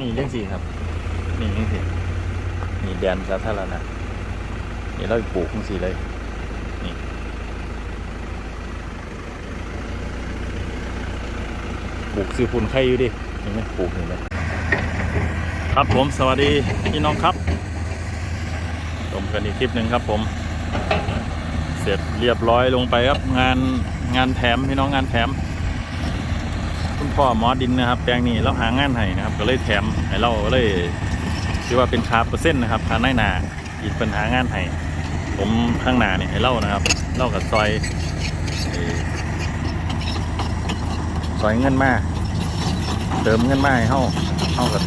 นี่เรื่องสี่ครับ นี่เรื่องสี่นี่แดนสาธารณะนี่เราปลูกทั้งสี่เลย นี่ปลูกซื้อฝุ่นไข่อยู่ดิเห็นไหมปลูกนี่เลยครับผมสวัสดีพี่น้องครับชมกันอีกคลิปหนึ่งครับผม เสร็จเรียบร้อยลงไปครับงานงานแถมพี่น้องงานแถม คุณพ่อหมอดินนะครับ แปลงนี้เราหางานให้นะครับ ก็เลยแถมให้เราก็เลยถือว่าเป็นคาเปอร์เซ็นต์นะครับคาในหนาอีกปัญหางานให้ผมข้างหน้านี่ให้เล่านะครับเล่ากับซอยซอยเงินมาเติมเงินมาให้เฮาเฮากับ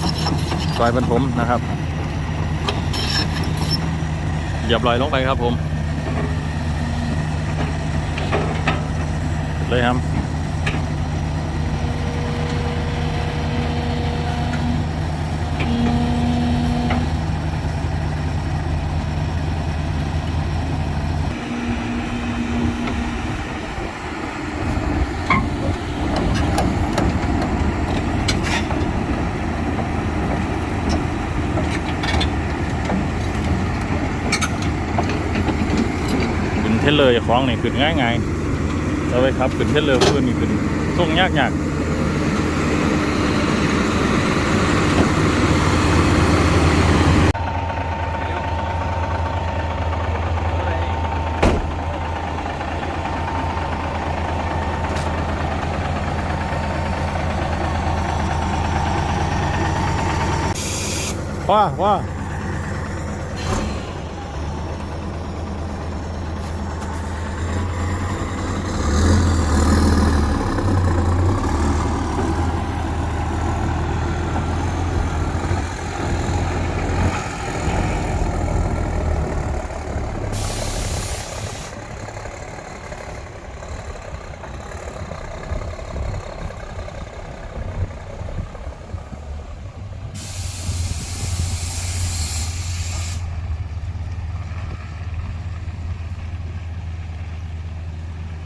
ซอยบรรผมนะครับเรียบร้อยลงไปครับผม เลยครับ ขึ้ นเลอร์จะคล้องนี่ขึ้นง่ายง่ายเอาไว้ครับขึ้นเทเลอร์เพื่อนนี่ขึ้นส่งยากยากว่าว่า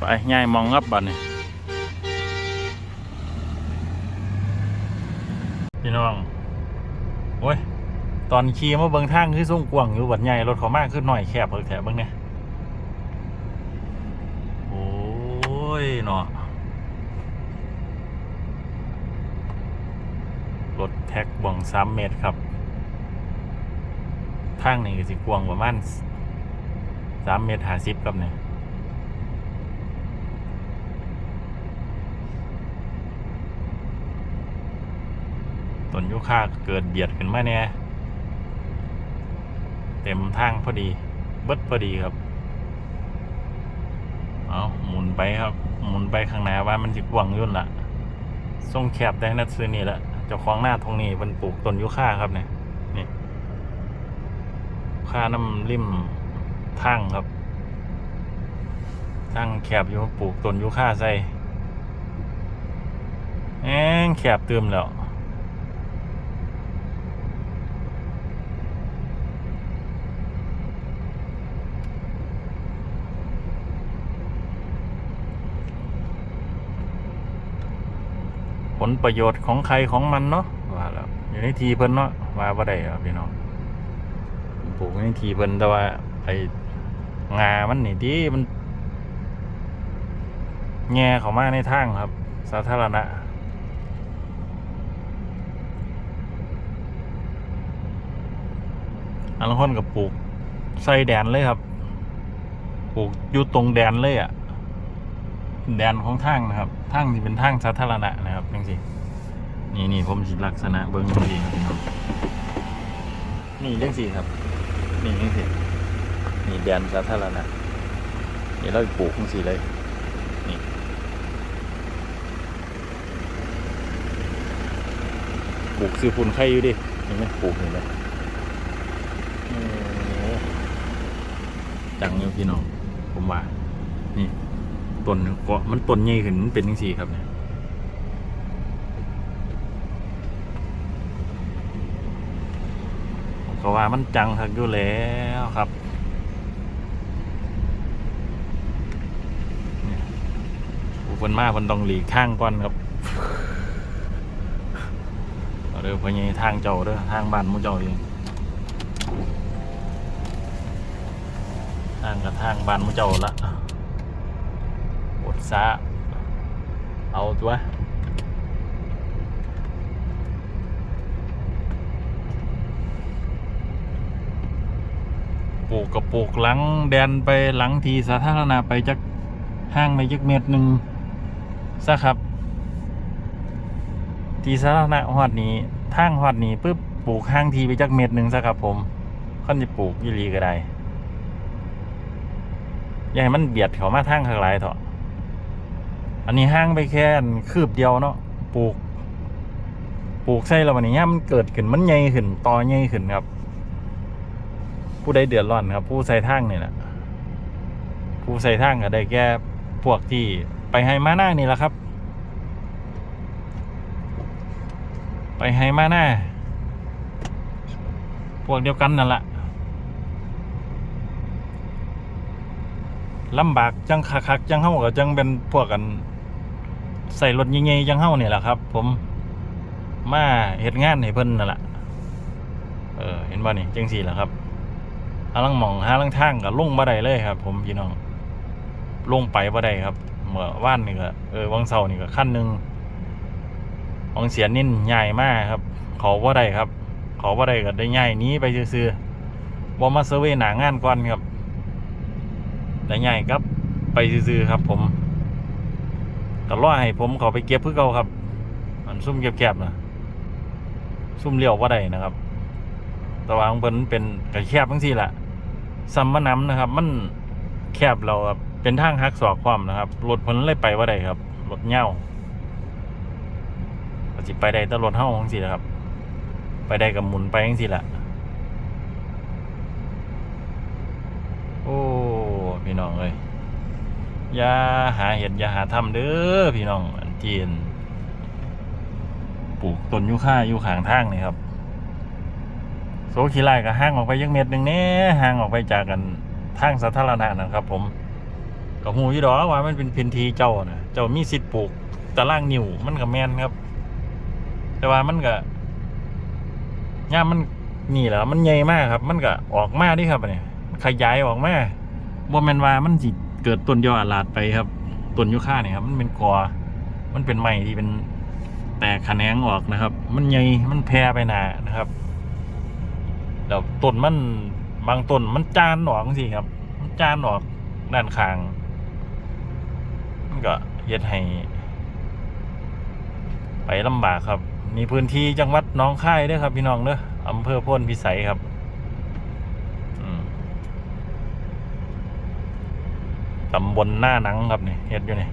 ไปง่ายมองงับบัดนี่พี่น้องโอ้ยตอนขี่มาเบิ่งทางคือส่งกวางอยู่บัดใหญ่รถเขามากขึ้นหน่อยแคบเพิ่แถบเบิ่งเนี่ยโอ้ยเนาะรถแท็กบ่วงสามเมตรครับทางนี่ก็สิกวางประมาณสามเมตรห้าสิบครับเนี่ย ต้นยุค่าเกิดเบียดขึ้นมาเนี่ยเต็มทางพอดี เบิดพอดีครับ เอาหมุนไปครับ หมุนไปข้างหน้าว่ามันจะกว้างยุ่นละทรงแคบได้นัดซื้อนี่แหละเจ้าของหน้าตรงนี้มันปลูกต้นยุค่าครับเนี่ยนี่ค่าน้ำริมทางครับทางแคบอยู่ปลูกต้นยุค่าใส่แองแคบเติมแล้ว ผ ลประโยชน์ของใครของมันเนาะว่าแล้วอยู่ในทีเพิ่นเนาะว่าบ่ได้ครับพี่น้องปลูกในทีเพิ่นแต่ว่า ไอ้งามันนี่ที่มันแง่เขามาในทางครับ สาธารณะอันละคนกับปลูกใส่แดนเลยครับ ปลูกอยู่ตรงแดนเลยอะ่ะ แดนของทางนะครับทางที่เป็นทางสาธารณะนะครับจังสินี่นี่ผมสิลักษณะเบิ้งดีครับพี่น้องนี่งสิครับ นี่จังสินี่แดนสาธารณะนี่เราปลูกจังสิเลยนี่ปลูกซื้อฝุ่นไข่อยู่ดิเห็นไหมปลูกเลยโอ้โหจังอยู่พี่น้องผมว่า ต้นเกาะมันต้นใหญ่ขึ้นเป็นยังสี่ครับเนี่ยก็ว่ามันจังคักอยู่แล้วครับเนี่นมากคนต้องหลีกข้างก่อนครับเด้อพ่อใหญ่ทางเจ้าเด้อทางบ้านมู่เจ้าเองทางกับทางบ้านมู่เจ้าละ ซาเอาตัวปลูกกับปลูกหลังแดนไปหลังทีสาธารณะไปจักห้างไปจักเมตรหนึ่งซะครับ ทีสาธารณะหอดนี้ทางหอดนี้ปุ๊บปลูกห้างทีไปจักเมตรหนึ่งซะครับผมค่อนจะปลูกยีหลีก็ได้ย่าให้มันเบียดเขามาทางข้างหลายเถอะ อันนี้ห้างไปแค่คืบเดียวเนาะปลูก ปลูกใส่แล้ววันนี้ย่ามมันเกิดขึ้นมันใหญ่ขึ้นตอใหญ่ขึ้นครับ ผู้ใดเดือดร้อนครับ ผู้ใส่ทางนี่แหละผู้ใส่ทางก็ได้แก่พวกที่ไปให้มาหน้านี่แหละครับ ไปให้มาหน้าพวกเดียวกันนั่นแหละลำบากจังคักๆจังเฮาก็จังเป็นพวกกัน ใส่รถใหญ่ๆจังเฮาเนี่ยแหละครับ ผมมาเฮ็ดงานให้เพิ่นนั่นแหละเออเห็นบ่นี่จังสี่แหละครับหาลังหมองหาลังทางก็ลงบ่ได้เลยครับ ผมพี่น้องลงไปบ่ได้ครับเมื่อว่านนี่ก็เออวังเสานี่ก็ขั้นหนึ่งวังเสียนิ่นใหญ่มากครับขาบ่ได้ครับขาบ่ได้ก็ได้ใหญ่นี้ไปซื่อๆบ่มาเซอร์เวยหนางานก่อนครับได้ใหญ่ครับไปซื่อๆครับ ผม ก็รอให้ผมเขาไปเก็บเพื่อเขาครับ มันซุ่มแคบๆนะซุ่มเลี้ยวบ่าได้นะครับแต่ว่าของเพิ่นเป็นกระแคบทั้งสี่แหละซัมมะน้ำนะครับ มันแคบเราครับเป็นทางหักศอกความนะครับรถเพิ่นเลยไปว่าได้ครับรถเหย้าก็สิไปได้แตรถเฮ้าทั้งสี่แหละครับ ไปได้กับหมุนไปทั้งสี่แหละโอ้พี่น้องเลย อย่าหาเห็ดอย่าหาทำเด้อพี่น้องอันจีนปลูกต้นยูคาอยู่ข้างทางนี่ครับโซคีไลก็ห่างออกไปยังเม็ดหนึ่งเนี่ห่างออกไปจากกันทางสาธารณะนะครับผมก็หูยี่ดอกว่ามันเป็นพื้นที่เจ้านะเจ้ามีสิทธิ์ปลูกตารางนิวมันก็แมนครับ แต่ว่ามันก็ย่ามันนี่แหละมันใหญ่มากครับ มันก็ออกมาดิครับเนี่ยขยายออกมาบ่แมนว่ามันสิ เกิดต้นยออาลาดไปครับต้นยุค่าเนี่ยครับมันเป็นกอมันเป็นไม้ที่เป็นแตกแขนงออกนะครับ มันใหญ่มันแพร่ไปหนานะครับแล้วต้นมันบางต้นมันจานออกสิครับ มันจานออกด้านข้างมันก็เย็ดให้ ไปลำบากครับ มีพื้นที่จังหวัดน้องค่ายด้วยครับ พี่น้องเด้ออำเภอพ้นพิสัยครับอืม ตำบลหน้าหนังครับนี่เฮ็ดอยู่นี่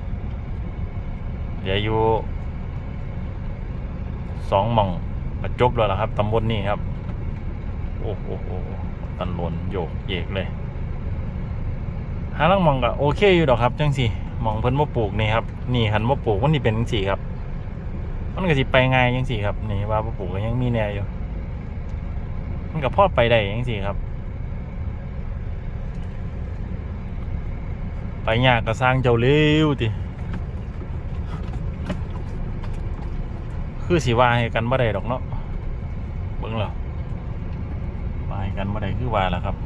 เดี๋ยวอยู่สองหม่องก็จบแล้วล่ะครับตำบลนี้ครับ โอ้โหตันหลนโยกเยกเลยหาลังมองก็โอเคอยู่ดอกครับจังสิมองเพิ่นมาปลูกนี่ครับนี่หันมาปลูกมันนี่เป็นจังสี่ครับ มันก็สิไปง่ายจังสี่ครับนี่ว่ามาปลูกก็ยังมีแนวอยู่ มันก็พอไปได้จังสี่ครับ ไป ยากก็สร้างเจ้าเร็วติคือสิว่าให้กันบ่ได้ดอกเนาะเบิ่งแล้วมาให้กันบ่ได้คือว่าล่ะครับ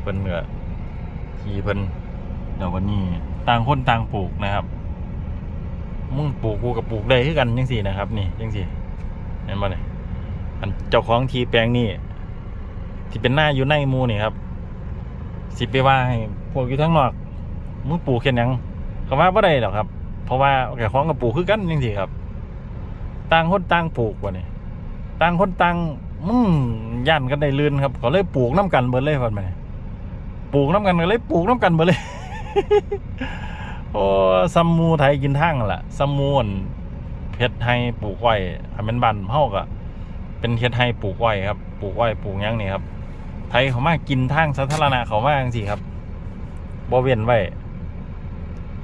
เพิ่นก็ขี่เพิ่นเดี๋ยววันนี้ต่างคนต่างปลูกนะครับมึงปลูกกูกับปลูกได้คือกันจังซี่นะครับ นี่จังซี่เห็นบ่เนี่ยอันเจ้าของทีแปลงนี่ที่เป็นหน้าอยู่ในมูนี่ครับสิไปว่าให้พวกอยู่ทางนอก มึงปลูกเฮ็ดหยังก็ว่าบ่ได้หรอกครับ เพราะว่าแก่ของกับปลูกคือกันจังซี่ครับต่างคนต่างปลูกวะนี่ต่างคนต่างมึงย่านกันได้ลื่นครับก็เลยปลูกน้ำกันเบิดเลยพันไปปลูกน้ำกันก็เลยปลูกน้ำกันเบิดเลยโอ้ซัมมูไทยกินทั้งละซัมมูนเพชรให้ปลูกไว้ให้เป็นบันเฮาก็เป็นเพชรให้ปลูกไว้ครับปลูกไว้ปลูกยังนี่ครับ ไทยเขามากินทางสาธารณะเขามาจังสิครับบ่เว้นไว้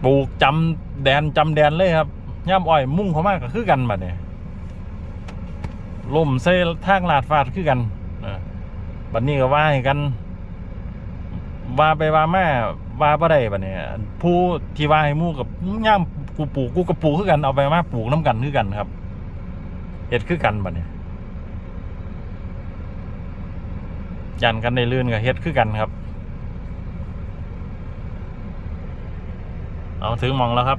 ปลูกจำแดนจำแดนเลยครับย่ำอ้อยมุ่งเขามากก็คือกันบัดเนี่ยล่มเส้ทางลาดฟาดคือกันบัดนี้ก็ว่าให้กัน ว่าไปว่าม่ว่าระได้บัดเนี่ยผู้ที่ว่าให้มู่กับย่ำกูปลูกกูกับปลูกคือกันเอาไปมาปลูกน้ำกันคือกันครับเห็ดคือกันบัดเนี่ยยันกันในลื่นกับเฮ็ดคือกันครับ เอาถึงมองแล้วครับ